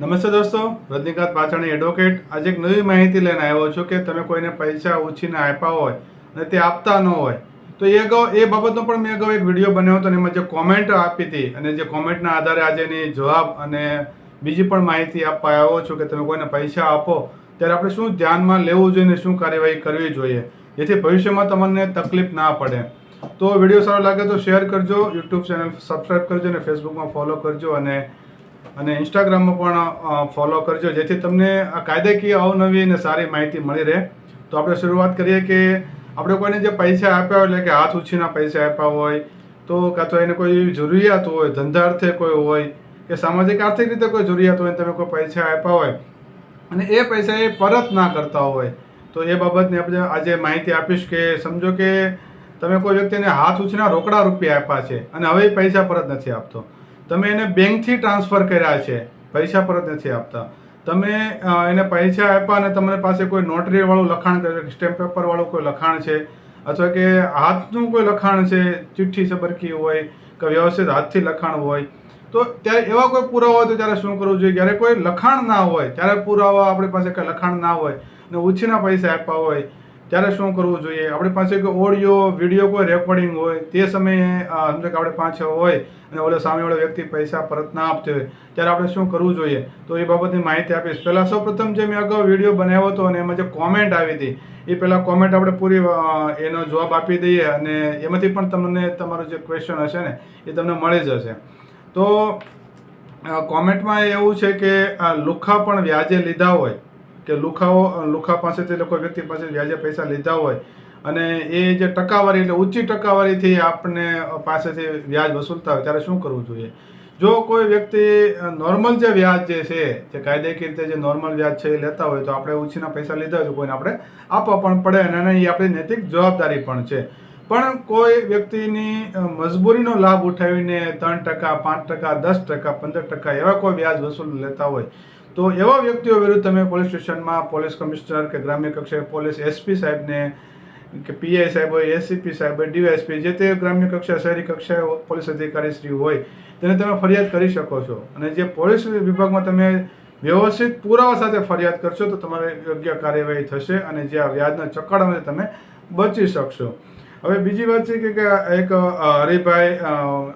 નમસ્તે દોસ્તો, રજનીકાંત પાછળની એડવોકેટ આજે એક નવી માહિતી લઈને આવ્યો છું કે તમે કોઈને પૈસા ઉછીને આપ્યા હોય અને તે આપતા ન હોય, તો એ અગાઉ, એ બાબતનો પણ મેં અગાઉ એક વીડિયો બનાવ્યો હતો અને એમાં જે કોમેન્ટ આપી હતી અને જે કોમેન્ટના આધારે આજે એની જવાબ અને બીજી પણ માહિતી આપવા આવ્યો છું કે તમે કોઈને પૈસા આપો, ત્યારે આપણે શું ધ્યાનમાં લેવું જોઈએ અને શું કાર્યવાહી કરવી જોઈએ, જેથી ભવિષ્યમાં તમને તકલીફ ના પડે. તો વીડિયો સારો લાગે તો શેર કરજો, યુટ્યુબ ચેનલ સબસ્ક્રાઈબ કરજો અને ફેસબુકમાં ફોલો કરજો અને અને ઇન્સ્ટાગ્રામમાં પણ ફોલો કરજો. જેથી તમને આ કાયદાકીય અવનવી અને સારી માહિતી મળી રહે. તો આપણે શરૂઆત કરીએ કે આપણે કોઈને જે પૈસા આપ્યા હોય, એટલે કે હાથ ઉછીના પૈસા આપ્યા હોય, તો કાં તો એને કોઈ જરૂરિયાત હોય ધંધા અર્થે કોઈ હોય, કે સામાજિક આર્થિક રીતે કોઈ જરૂરિયાત હોય તમે કોઈ પૈસા આપ્યા હોય, અને એ પૈસા એ પરત ના કરતા હોય, તો એ બાબતની આપણે આજે માહિતી આપીશ કે સમજો કે તમે કોઈ વ્યક્તિને હાથ ઉછીના રોકડા રૂપિયા આપ્યા છે, અને હવે એ પૈસા પરત નથી આપતો. તમે એને બેંકથી ટ્રાન્સફર કર્યા છે. પૈસા પરત નથી આપતા. તમે એને પૈસા આપ્યા અને તમારી પાસે કોઈ નોટરીવાળું લખાણ કરે સ્ટેમ્પ પેપરવાળું કોઈ લખાણ છે? અથવા કે હાથનું કોઈ લખાણ છે? ચિઠ્ઠી સબરકી હોય કે વ્યવસ્થિત હાથથી લખાણ હોય? તો ત્યારે એવા કોઈ પુરાવા હોય તો ત્યારે શું કરવું જોઈએ? જ્યારે કોઈ લખાણ ના હોય, ત્યારે પુરાવા આપણી પાસે કંઈ લખાણ ના હોય અને ઉછીના પૈસા આપ્યા હોય ત્યારે શું કરવું જોઈએ? આપણી પાસે કોઈ ઓડિયો વીડિયો કોઈ રેકોર્ડિંગ હોય, તે સમયે સમજો કે આપણે પાંચ હોય અને ઓલો સામેવાળો વ્યક્તિ પૈસા પરત ના આપતો હોય, ત્યારે આપણે શું કરવું જોઈએ? તો એ બાબતની માહિતી આપીશ. પહેલાં સૌપ્રથમ જે મેં અગાઉ વીડિયો બનાવ્યો હતો અને એમાં જે કોમેન્ટ આવી હતી, એ પહેલાં કોમેન્ટ આપણે પૂરી એનો જવાબ આપી દઈએ અને એમાંથી પણ તમને તમારો જે ક્વેશ્ચન હશે ને, એ તમને મળી જશે. તો કોમેન્ટમાં એવું છે કે આ લુખા પણ વ્યાજે લીધા હોય કે લુખાઓ, લુખા પાસેથી લોકો વ્યક્તિ પાસે વ્યાજે પૈસા લીધા હોય અને એ જે ટકાવારી એટલે ઊંચી ટકાવારીથી આપને પાસેથી વ્યાજ વસૂલતા હોય ત્યારે શું કરવું જોઈએ? જો કોઈ વ્યક્તિ નોર્મલ જે વ્યાજ જે છે, જે કાયદેકીય રીતે જે નોર્મલ વ્યાજ છે એ લેતા હોય તો આપણે ઊંચીના પૈસા લીધા હોય તો કોઈને આપણે આપવા પણ પડે અને એ આપણી નૈતિક જવાબદારી પણ છે. પણ કોઈ વ્યક્તિની મજબૂરીનો લાભ ઉઠાવીને ત્રણ ટકા, પાંચ ટકા, દસ ટકા, પંદર ટકા એવા કોઈ વ્યાજ વસૂલ લેતા હોય તો એવા વ્યક્તિઓ વિરુદ્ધ તમે પોલીસ સ્ટેશનમાં પોલીસ કમિશનર કે ગ્રામ્ય કક્ષાએ પોલીસ એસપી સાહેબને કે પીઆઈ સાહેબ હોય એસીપી સાહેબ હોય ડીવાયએસપી જે તે ગ્રામ્ય કક્ષા શહેરી કક્ષાએ પોલીસ અધિકારી શ્રી હોય, તેને તમે ફરિયાદ કરી શકો છો. અને જે પોલીસ વિભાગમાં તમે વ્યવસ્થિત પુરાવા સાથે ફરિયાદ કરશો, તો તમારે યોગ્ય કાર્યવાહી થશે અને જે આ વ્યાજના ચક્કરમાંથી તમે બચી શકશો. હવે બીજી વાત છે કે એક હરિભાઈ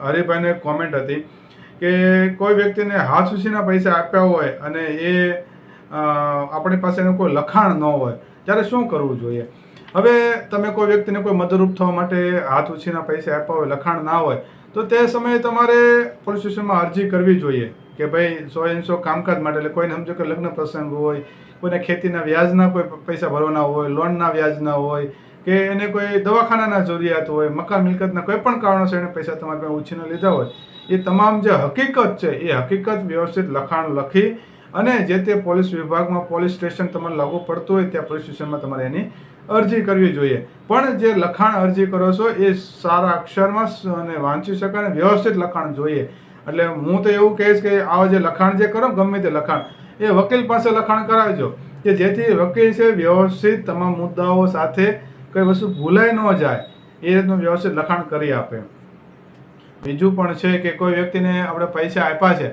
હરિભાઈને કોમેન્ટ હતી. કે કોઈ વ્યક્તિને હાથ ઉછીના પૈસા આપ્યા હોય અને એ આપણી પાસે એનું કોઈ લખાણ ન હોય, ત્યારે શું કરવું જોઈએ? હવે તમે કોઈ વ્યક્તિને કોઈ મદદરૂપ થવા માટે હાથ ઉછીના પૈસા આપ્યા હોય, લખાણ ના હોય, તો તે સમયે તમારે પોલીસ સ્ટેશનમાં અરજી કરવી જોઈએ કે ભાઈ સો એનસો કામકાજ માટે, એટલે કોઈને સમજો કે લગ્ન પ્રસંગ હોય, કોઈને ખેતીના વ્યાજના કોઈ પૈસા ભરવાના હોય, લોનના વ્યાજના હોય, કે એને કોઈ દવાખાનાના જરૂરિયાત હોય, મકાન મિલકતના કોઈ પણ કારણોસર એને પૈસા તમારે પાસે ઉછીને લીધા હોય એ તમામ જે હકીકત છે, એ હકીકત વ્યવસ્થિત લખાણ લખી અને જે તે પોલીસ વિભાગમાં, પોલીસ સ્ટેશન તમારે લાગુ પડતું હોય ત્યાં પોલીસ સ્ટેશનમાં તમારે એની અરજી કરવી જોઈએ. પણ જે લખાણ અરજી કરો છો, એ સારા અક્ષરમાં અને વાંચી શકાય અને વ્યવસ્થિત લખાણ જોઈએ. એટલે હું તો એવું કહીશ કે આવા જે લખાણ જે કરો ગમે તે લખાણ, એ વકીલ પાસે લખાણ કરાવજો કે જેથી વકીલ છે વ્યવસ્થિત તમામ મુદ્દાઓ સાથે કઈ વસ્તુ ભૂલાઈ ન જાય. એ રીતનું વ્યવસ્થિત લખાણ કરી આપે. બીજું પણ છે કે કોઈ વ્યક્તિને આપણે પૈસા આપ્યા છે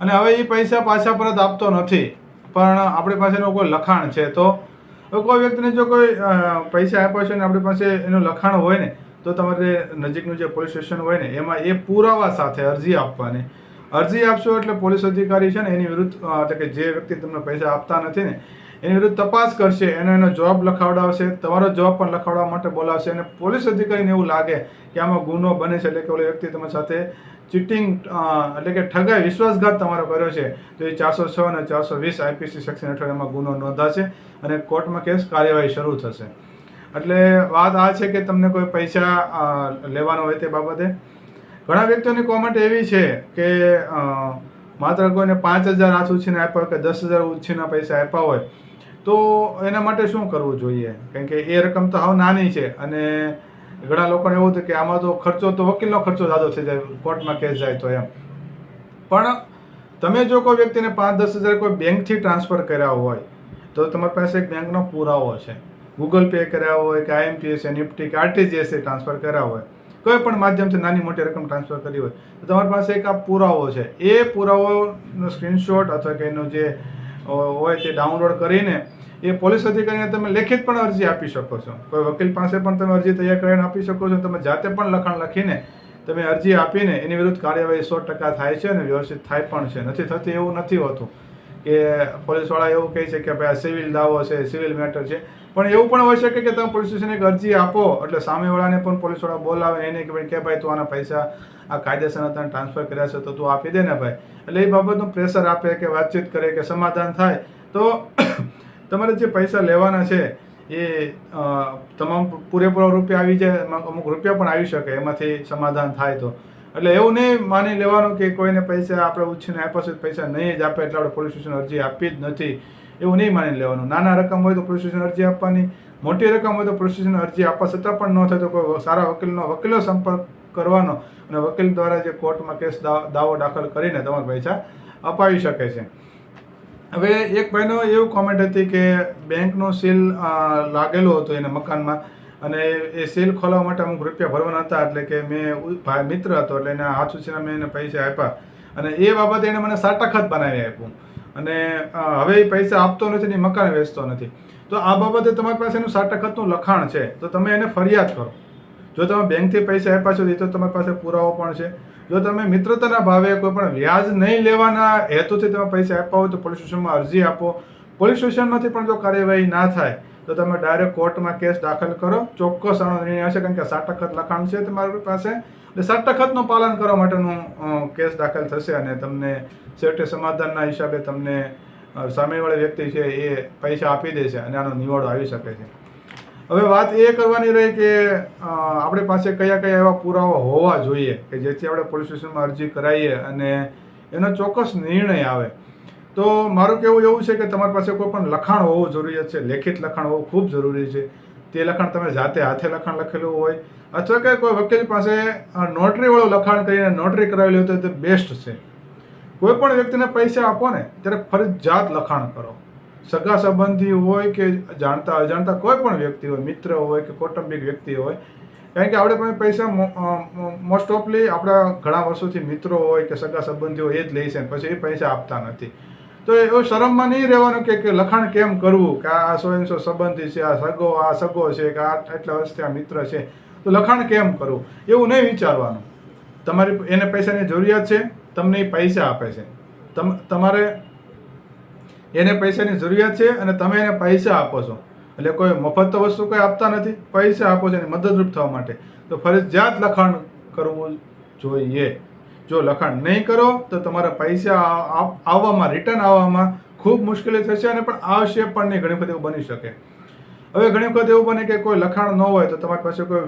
અને હવે એ પૈસા પાછા પરત આપતો નથી. પણ આપણી પાસેનું કોઈ લખાણ છે તો કોઈ વ્યક્તિને જો કોઈ પૈસા આપ્યા છે અને આપણી પાસે એનું લખાણ હોય ને, તો તમારે નજીકનું જે પોલીસ સ્ટેશન હોય ને, એમાં એ પુરાવા સાથે અરજી આપવાની. અરજી આપશો એટલે પોલીસ અધિકારી છે ને, એની વિરુદ્ધ એટલે કે જે વ્યક્તિ તમને પૈસા આપતા નથી ને એની વિરુદ્ધ તપાસ કરશે, એનો એનો જવાબ લખાવડાવશે, તમારો જવાબ પણ લખાવડાવવા માટે બોલાવશે અને પોલીસ અધિકારીને એવું લાગે કે આમાં ગુનો બને છે. એટલે કે ઓલો વ્યક્તિ તમારી સાથે ચીટિંગ એટલે કે ઠગાઈ વિશ્વાસઘાત તમારો કર્યો છે. તો એ ચારસો છ અને ચારસો વીસ આઈપીસી સેક્શન હેઠળ એમાં ગુનો નોંધાશે અને કોર્ટમાં કેસ કાર્યવાહી શરૂ થશે. એટલે વાત આ છે કે તમને કોઈ પૈસા લેવાનો હોય તે બાબતે. ઘણા વ્યક્તિઓની કોમેન્ટ એવી છે કે માત્ર કોઈને પાંચ હજાર હાથ ઉછીને આપ્યા હોય કે દસ હજાર ઉછીના પૈસા આપ્યા હોય તો એના માટે શું કરવું જોઈએ? કારણ કે એ રકમ તો હાવ નાની છે અને ઘણા લોકોને એવું હતું કે આમાં તો ખર્ચો તો વકીલનો ખર્ચો ઝાદો થઈ જાય, કોર્ટમાં કેસ જાય તો એમ. પણ તમે જો કોઈ વ્યક્તિને પાંચ દસ હજાર કોઈ બેંકથી ટ્રાન્સફર કર્યા હોય, તો તમારી પાસે એક બેંકનો પુરાવો છે. ગૂગલ પે કર્યા હોય કે આઈએમપીએસ નિફ્ટી કે આરટીજીએસ ટ્રાન્સફર કર્યા હોય, કોઈ પણ માધ્યમથી નાની મોટી રકમ ટ્રાન્સફર કરી હોય, તો તમારી પાસે એક આ પુરાવો છે. એ પુરાવોનો સ્ક્રીનશોટ અથવા કે એનો જે હોય તે ડાઉનલોડ કરીને એ પોલીસ અધિકારીને તમે લેખિત પણ અરજી આપી શકો છો. કોઈ વકીલ પાસે પણ તમે અરજી તૈયાર કરીને આપી શકો છો. તમે જાતે પણ લખાણ લખીને તમે અરજી આપીને એની વિરુદ્ધ કાર્યવાહી સો ટકા થાય છે અને વ્યવસ્થિત થાય પણ છે. નથી થતી એવું નથી હોતું. કે પોલીસવાળા એવું કહે છે કે ભાઈ આ સિવિલ દાવો છે, સિવિલ મેટર છે. પણ એવું પણ હોઈ શકે કે તમે પોલીસ સ્ટેશન એક અરજી આપો, એટલે સામેવાળાને પણ પોલીસવાળા બોલાવે એને કે ભાઈ કે ભાઈ તું આના પૈસા આ કાયદેસર તને ટ્રાન્સફર કર્યા છે તો તું આપી દે ને ભાઈ. એટલે એ બાબતનું પ્રેશર આપે કે વાતચીત કરે કે સમાધાન થાય. તો તમારે જે પૈસા લેવાના છે એ તમામ પૂરેપૂરા રૂપિયા આવી જાય, અમુક રૂપિયા પણ આવી શકે, એમાંથી સમાધાન થાય તો. એટલે એવું નહીં માની લેવાનું કે કોઈને પૈસા, આપણે ઉછીને આપ્યા છે પૈસા નહીં જ આપે, એટલે આપણે પોલીસ સ્ટેશન અરજી આપી જ નથી. એવું નહીં માની લેવાનું. નાના રકમ હોય તો પોલીસ સ્ટેશન અરજી આપવાની, મોટી રકમ હોય તો પોલીસ સ્ટેશન અરજી આપવા છતાં પણ ન થાય તો કોઈ સારા વકીલનો, વકીલો સંપર્ક કરવાનો અને વકીલ દ્વારા જે કોર્ટમાં કેસ દાવો દાખલ કરીને તમારા પૈસા અપાવી શકે છે. હવે એક ભાઈનો એવું કોમેન્ટ હતી કે બેંકનો સીલ લાગેલો હતો એને મકાનમાં. અને એ સીલ ખોલાવવા માટે અમુક રૂપિયા ભરવાના હતા, એટલે કે મેં ભાઈ મિત્ર હતો, એટલે એના હાથ સૂચના મેં એને પૈસા આપ્યા. અને એ બાબતે એણે મને સાટાખત બનાવી આપ્યું. અને હવે એ પૈસા આપતો નથી ને મકાન વેચતો નથી. તો આ બાબતે તમારી પાસે એનું સાટાખતનું લખાણ છે. તો તમે એને ફરિયાદ કરો. જો તમે બેંકથી પૈસા આપ્યા છો તો તમારી પાસે પુરાવો પણ છે. જો તમે મિત્રતાના ભાવે કોઈ પણ વ્યાજ નહીં લેવાના હેતુથી તમે પૈસા આપ્યા હોય તો પોલીસ સ્ટેશનમાં અરજી આપો. પોલીસ સ્ટેશનમાંથી પણ જો કાર્યવાહી ના થાય તો તમે ડાયરેક્ટ કોર્ટમાં કેસ દાખલ કરો. ચોક્કસ આનો નિર્ણય હશે, કારણ કે સાટખત લખાણ છે તમારી પાસે. એટલે સાટખતનું પાલન કરવા માટેનું કેસ દાખલ થશે અને તમને છેવટે સમાધાનના હિસાબે તમને સામેવાળી વ્યક્તિ છે એ પૈસા આપી દેશે અને આનો નિવાડો આવી શકે છે. હવે વાત એ કરવાની રહી કે આપણી પાસે કયા કયા એવા પુરાવા હોવા જોઈએ કે જેથી આપણે પોલીસ સ્ટેશનમાં અરજી કરાવીએ અને એનો ચોક્કસ નિર્ણય આવે. તો મારું કહેવું એવું છે કે તમારી પાસે કોઈ પણ લખાણ હોવું જરૂરી છે, લેખિત લખાણ હોવું ખૂબ જરૂરી છે. તે લખાણ તમે જાતે હાથે લખાણ લખેલું હોય અથવા કે કોઈ વકીલ પાસે નોટરીવાળું લખાણ કરીને નોટરી કરાવેલી હોય તો તે બેસ્ટ છે. કોઈ પણ વ્યક્તિને પૈસા આપો ને, ત્યારે ફરજિયાત લખાણ કરો. સગા સંબંધી હોય કે જાણતા અજાણતા કોઈ પણ વ્યક્તિ હોય, મિત્ર હોય કે કૌટુંબિક વ્યક્તિ હોય, કારણ કે આપણે પણ પૈસા મોસ્ટ ઓફલી આપણા ઘણા વર્ષોથી મિત્રો હોય કે સગા સંબંધીઓ એ જ લે છે પછી એ પૈસા આપતા નથી. તો એવું શરમમાં નહીં રહેવાનું કે લખાણ કેમ કરવું? કે આ સો સો સંબંધી છે, આ સગો આ સગો છે, કે આ એટલા વર્ષથી આ મિત્ર છે. તો લખાણ કેમ કરવું? એવું નહીં વિચારવાનું. તમારી એને પૈસાની જરૂરિયાત છે, તમને એ પૈસા આપે છે. તમ તમારે એને પૈસાની જરૂરિયાત છે અને તમે એને પૈસા આપો છો. એટલે કોઈ મફત તો વસ્તુ કોઈ આપતા નથી, પૈસા આપો છો એને મદદરૂપ થવા માટે. તો ફરજિયાત લખાણ કરવું જોઈએ જો લખાણ નહીં કરો, તો તમારા પૈસા આવવામાં રિટર્ન આવવામાં ખૂબ મુશ્કેલી થશે અને પણ આવશે પણ નહીં ઘણી વખત એવું બની શકે. હવે ઘણી વખત એવું બને કે કોઈ લખાણ ન હોય તો તમારી પાસે કોઈ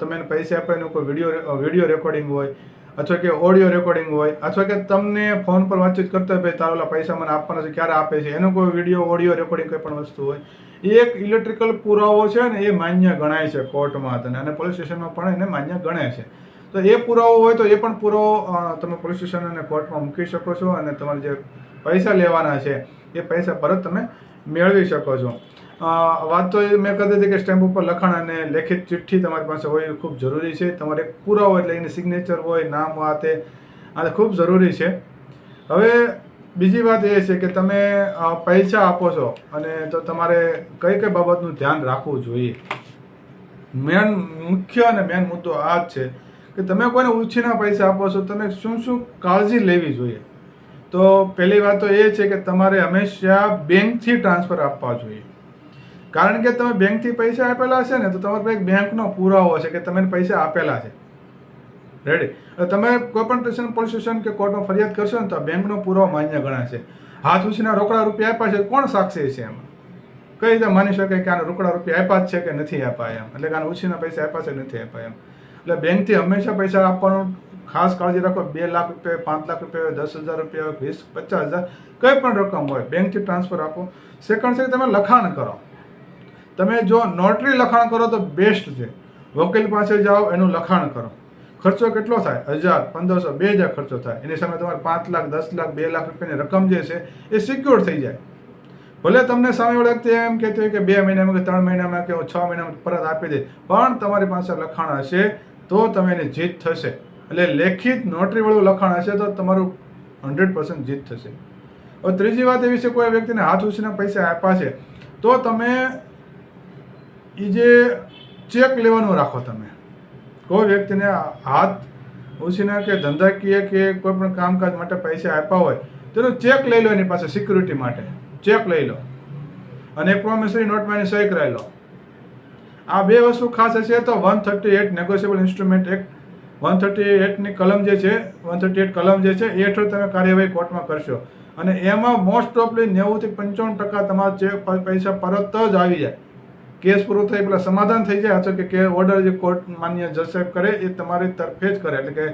તમે પૈસા આપે, એનું કોઈ વીડિયો વીડિયો રેકોર્ડિંગ હોય અથવા કે ઓડિયો રેકોર્ડિંગ હોય અથવા કે તમને ફોન પર વાતચીત કરતા ભાઈ, તારા ઓલા પૈસા મને આપવાના છે, ક્યારે આપે છે? એનો કોઈ વીડિયો ઓડિયો રેકોર્ડિંગ કોઈ પણ વસ્તુ હોય, એ એક ઇલેક્ટ્રિકલ પુરાવો છે ને એ માન્ય ગણાય છે કોર્ટમાં તને. અને પોલીસ સ્ટેશનમાં પણ એને માન્ય ગણે છે. તો એ પુરાવો હોય તો એ પણ પુરાવો તમે પોલીસ સ્ટેશન અને કોર્ટમાં મૂકી શકો છો અને તમારે જે પૈસા લેવાના છે, એ પૈસા પરત તમે મેળવી શકો છો. વાત તો એ મેં કહી હતી કે સ્ટેમ્પ ઉપર લખાણ અને લેખિત ચિઠ્ઠી તમારી પાસે હોય એ ખૂબ જરૂરી છે. તમારે પુરાવો એટલે એની સિગ્નેચર હોય, નામ આ તે આ ખૂબ જરૂરી છે. હવે બીજી વાત એ છે કે તમે પૈસા આપો છો અને તો તમારે કઈ કઈ બાબતનું ધ્યાન રાખવું જોઈએ. મેન મુખ્ય અને મેન મુદ્દો આ જ છે કે તમે કોઈને ઉછીના પૈસા આપો છો, તમે શું શું કાળજી લેવી જોઈએ? તો પહેલી વાત તો એ છે કે તમારે હંમેશા બેંકથી ટ્રાન્સફર આપવા જોઈએ. કારણ કે તમે બેંકથી પૈસા આપેલા છે ને, તો તમારી પાસે બેંકનો પુરાવો છે કે તમે પૈસા આપેલા છે. રેડી તમે કોઈ પણ સ્ટેશન, પોલીસ સ્ટેશન કે કોર્ટમાં ફરિયાદ કરશો ને, તો બેંકનો પુરાવો માન્ય ગણાશે. હાથ ઉછીના રોકડા રૂપિયા આપ્યા છે, કોણ સાક્ષી છે એમાં? કઈ રીતે માની શકાય કે આને રોકડા રૂપિયા આપ્યા જ છે કે નથી આપ્યા એમ? એટલે કે આને ઉછીના પૈસા આપ્યા છે નથી આપ્યા એમ? એટલે બેંકથી હંમેશા પૈસા આપવાનું ખાસ કાળજી રાખો. બે લાખ રૂપિયા, પાંચ લાખ રૂપિયા, દસ હજાર રૂપિયા, વીસ, પચાસ હજાર, કંઈ પણ રકમ હોય, બેંકથી ટ્રાન્સફર આપો. સેકન્ડ છે કે તમે લખાણ કરો. તમે જો નોટરી લખાણ કરો તો બેસ્ટ છે. વકીલ પાસે જાઓ, એનું લખાણ કરો. ખર્ચો કેટલો થાય? હજાર, પંદરસો, બે હજાર ખર્ચો થાય. એની સામે તમારે પાંચ લાખ, દસ લાખ, બે લાખ રૂપિયાની રકમ જે છે, એ સિક્યોર થઈ જાય. ભલે તમને સામેવાળા વ્યક્તિ એમ કહેતી હોય કે બે મહિનામાં કે ત્રણ મહિનામાં કે છ મહિનામાં પરત આપી દે, પણ તમારી પાસે લખાણ હશે તો તમે એની જીત થશે. એટલે લેખિત નોટરીવાળું લખાણ હશે તો તમારું હંડ્રેડ પર્સન્ટ જીત થશે. હવે ત્રીજી વાત એવી છે, કોઈ વ્યક્તિને હાથ ઉછીના પૈસા આપ્યા છે, તો તમે એ જે ચેક લેવાનું રાખો તમે. કોઈ વ્યક્તિને હાથ ઉછીના કે ધંધાકીય કે કોઈ પણ કામકાજ માટે પૈસા આપ્યા હોય, તેનો ચેક લઈ લો એની પાસે સિક્યુરિટી માટે. ચેક લઈ લો. અને એક પ્રોમિસરી નોટમાં એની સહી કરાવી લો. આ બે વસ્તુ ખાસ હશે તો one thirty eight negotiable instrument act one thirty એટની કલમ જે છે વન થર્ટી એટ કલમ જે છે, એ હેઠળ તમે કાર્યવાહી કોર્ટમાં કરશો. અને એમાં મોસ્ટ ઓફલી નેવુંથી પંચાવન ટકા તમારા ચેક પૈસા પરત જ આવી જાય. કેસ પૂરો થઈ પેલા સમાધાન થઈ જાય, અથવા કે ઓર્ડર જે કોર્ટ માન્ય જજ કરે, એ તમારી તરફે જ કરે. એટલે કે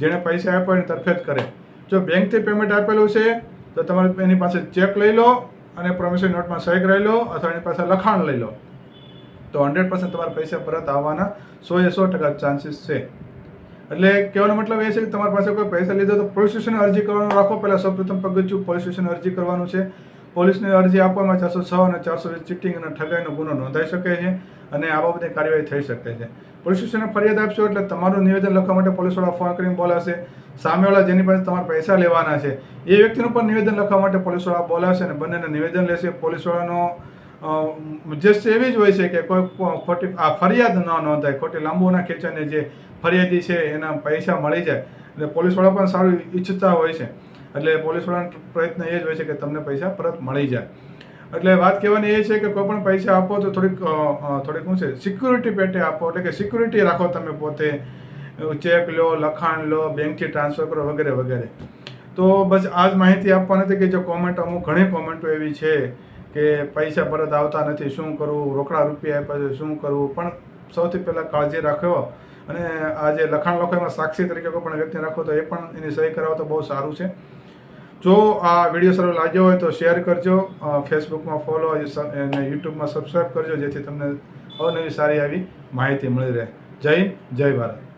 જેણે પૈસા આપ્યા એની તરફે જ કરે. જો બેંકથી પેમેન્ટ આપેલું છે, તો તમારે એની પાસે ચેક લઈ લો અને પ્રોમિસરી નોટમાં સહી કરાવી લો, અથવા એની પાસે લખાણ લઈ લો. તો હંડ્રેડ પર્સન્ટ તમારા પૈસા પરત આવવાના સો એ સો ટકા ચાન્સીસ છે. એટલે કહેવાનો મતલબ એ છે કે તમારી પાસે કોઈ પૈસા લીધો તો પોલીસ સ્ટેશન અરજી કરવાનું રાખો. પહેલાં સૌપ્રથમ પગથિયું પોલીસ સ્ટેશન અરજી કરવાનું છે. પોલીસને અરજી આપવામાં ચારસો છ અને ચારસો ચીટિંગ અને ઠગાઈનો ગુનો નોંધાઈ શકે છે અને આ બાબતે કાર્યવાહી થઈ શકે છે. પોલીસ સ્ટેશને ફરિયાદ આપશો એટલે તમારું નિવેદન લખવા માટે પોલીસવાળા ફોન કરીને બોલાશે. સામેવાળા જેની પાસે તમારા પૈસા લેવાના છે, એ વ્યક્તિનું પણ નિવેદન લખવા માટે પોલીસવાળા બોલાશે અને બંનેને નિવેદન લેશે. પોલીસવાળાનો ઉદ્દેશ્ય એવી જ હોય છે કે કોઈ ખોટી, આ ફરિયાદ ન નોંધાય. ખોટી લાંબુના ખેંચાને જે ફરિયાદી છે, એના પૈસા મળી જાય. એટલે પોલીસવાળા પણ સારું ઈચ્છતા હોય છે. એટલે પોલીસવાળાનો પ્રયત્ન એ જ હોય છે કે તમને પૈસા પરત મળી જાય. એટલે વાત કહેવાની એ છે કે કોઈ પણ પૈસા આપો તો થોડીક થોડીક શું છે, સિક્યુરિટી પેટે આપો. એટલે કે સિક્યુરિટી રાખો તમે પોતે. ચેક લો, લખાણ લો, બેંકથી ટ્રાન્સફર કરો, વગેરે વગેરે. તો બસ આ જ માહિતી આપવાની હતી કે જો કોમેન્ટ અમુક ઘણી કોમેન્ટો એવી છે. કે પૈસા પરત આવતા નથી, શું કરવું, રોકડા રૂપિયા આપ્યા છે, શું કરવું? પણ સૌથી પહેલાં કાળજી રાખો અને આ જે લખાણ લખો એમાં સાક્ષી તરીકે કોઈ પણ વ્યક્તિ રાખો તો એ પણ એની સહી કરાવો તો બહુ સારું છે. જો આ વીડિયો સારો લાગ્યો હોય તો શેર કરજો ફેસબુકમાં ફોલો અને યુટ્યુબમાં સબસ્ક્રાઈબ કરજો જેથી તમને અવનવી સારી આવી માહિતી મળી રહે. જય જય ભારત.